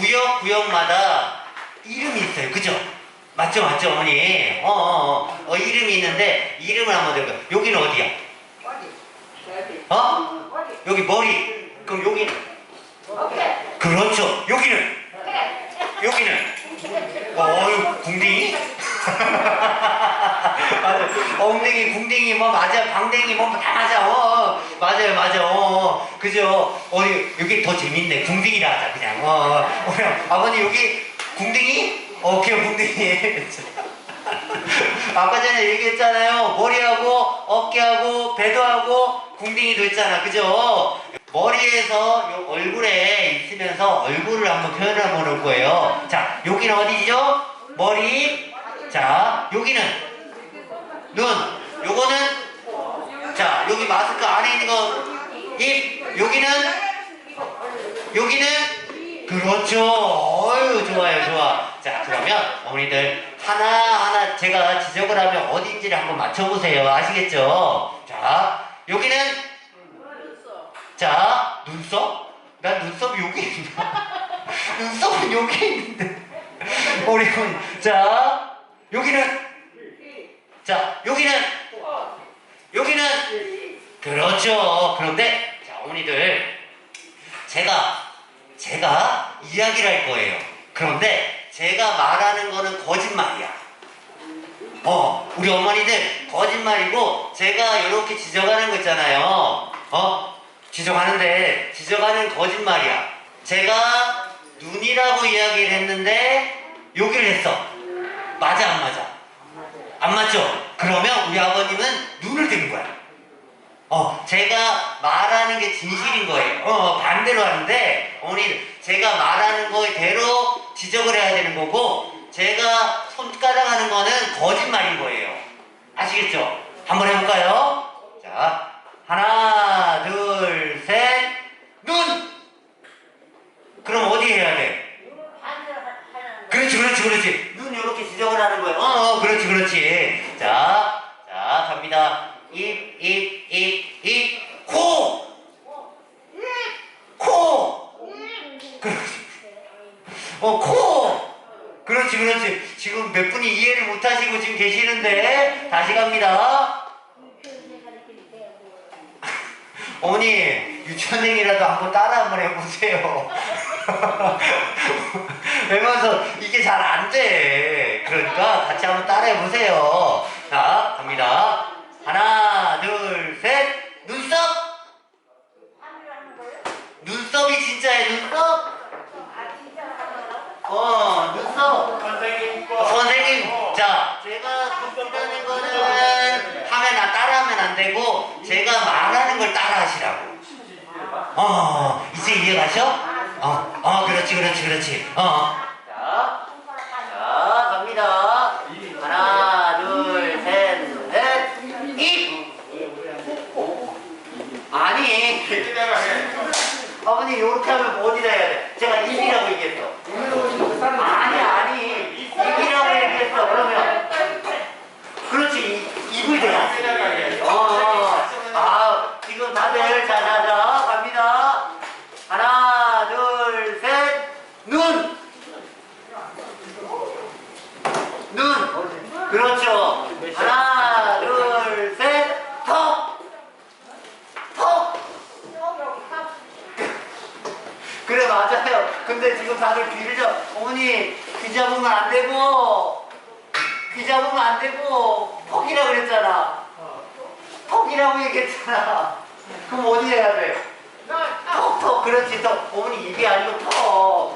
지역마다 이름이 있어요. 그죠? 맞죠, 맞죠, 어머니? 어, 어, 어, 어, 이름이 있는데 이름을 한번 들어요. 여기는 어디야? 어? 여기 머리. 그럼 여기는? 오케이. 그렇죠. 여기는? 오케이. 여기는? 어유? 맞아. 엉덩이, 궁딩이, 뭐 맞아. 방댕이, 뭐 다 맞아. 어, 어. 맞아요, 맞아. 어, 어. 그죠? 어, 여기 더 재밌네. 궁딩이라 하자, 그냥. 어, 어. 어, 형, 아버님 여기 궁딩이? 어, 오케이, 궁딩이. 아까 전에 얘기했잖아요. 머리하고 어깨하고 배도 하고 궁딩이도 있잖아. 그죠? 머리에서 요 얼굴에 있으면서 얼굴을 한번 표현을 한번 할 거예요. 자, 여기는 어디죠? 머리. 자, 여기는 눈. 요거는 자, 마스크 안에 있는 거 입. 여기는 여기는 그렇죠. 어유 좋아요, 좋아. 자, 그러면 어머니들 하나하나 제가 지적을 하면 어딘지를 한번 맞춰보세요. 아시겠죠? 자, 여기는 자, 눈썹? 난 눈썹이 여기 있나? 눈썹은 여기 있는데. 우리. 자, 여기는 자, 여기는 여기는 그렇죠. 그런데 자, 어머니들 제가 제가 이야기를 할 거예요. 그런데 제가 말하는 거는 거짓말이야. 어, 우리 어머니들 거짓말이고 제가 이렇게 지적하는 거 있잖아요. 어? 지적하는데 지적하는 거짓말이야. 제가 눈이라고 이야기를 했는데 여기를 했어. 맞아 안 맞아? 안 맞죠? 그러면 우리 아버님은 눈을 뜨는 거야. 어, 제가 말하는 게 진실인 거예요. 어, 반대로 하는데, 어머니, 제가 말하는 거대로 지적을 해야 되는 거고, 제가 손가락 하는 거는 거짓말인 거예요. 아시겠죠? 한번 해볼까요? 자, 하나, 둘, 셋, 눈! 그럼 어디 해야 돼? 그렇지, 그렇지, 그렇지. 눈 이렇게 지적을 하는 거예요. 어, 어, 그렇지, 그렇지. 자, 자, 갑니다. 입, 입, 입, 입, 코! 코! 그렇지. 어, 코! 그렇지, 그렇지. 지금 몇 분이 이해를 못 하시고 지금 계시는데, 다시 갑니다. 어머니, 유치원생이라도 한번 따라 한번 해보세요. 왜냐면서 이게 잘 안 돼. 그러니까 같이 한번 따라 해보세요. 자, 갑니다. 하나, 둘, 셋. 눈썹! 반대로 하는 거예요? 눈썹이 진짜예요, 눈썹? 아 진짜 하는 거라고? 어, 눈썹. 선생님 거. 어, 선생님, 자, 제가 듣는다는 거는 하면 나 따라하면 안 되고, 제가 말하는 걸 따라 하시라고. 어, 이제 이해가셔? 어, 어, 그렇지, 그렇지, 그렇지. 어. 자, 자, 갑니다. 하나, 둘, 셋, 넷, 입! 아니. 아버님, 이렇게 하면 어디다 해야 돼? 제가 입이라고 얘기했어. 아니, 아니, 입이라고 얘기했어. 그러면. 그렇지, 입- 입을 대야 돼. 여기다가 해. 어, 어, 아, 지금 다들 자자자 갑니다. 하나, 둘, 셋, 눈. 눈. 그렇죠. 하나, 둘, 셋, 턱. 턱. 그래 맞아요. 근데 다들 잡. 어머니 귀 잡으면 안 되고 귀 잡으면 안 되고 턱이라 그랬잖아. 턱이라고 얘기했잖아. 그럼 어디 해야 돼? 턱, 턱. 그렇지, 턱. 어머니 입이 아니고 턱.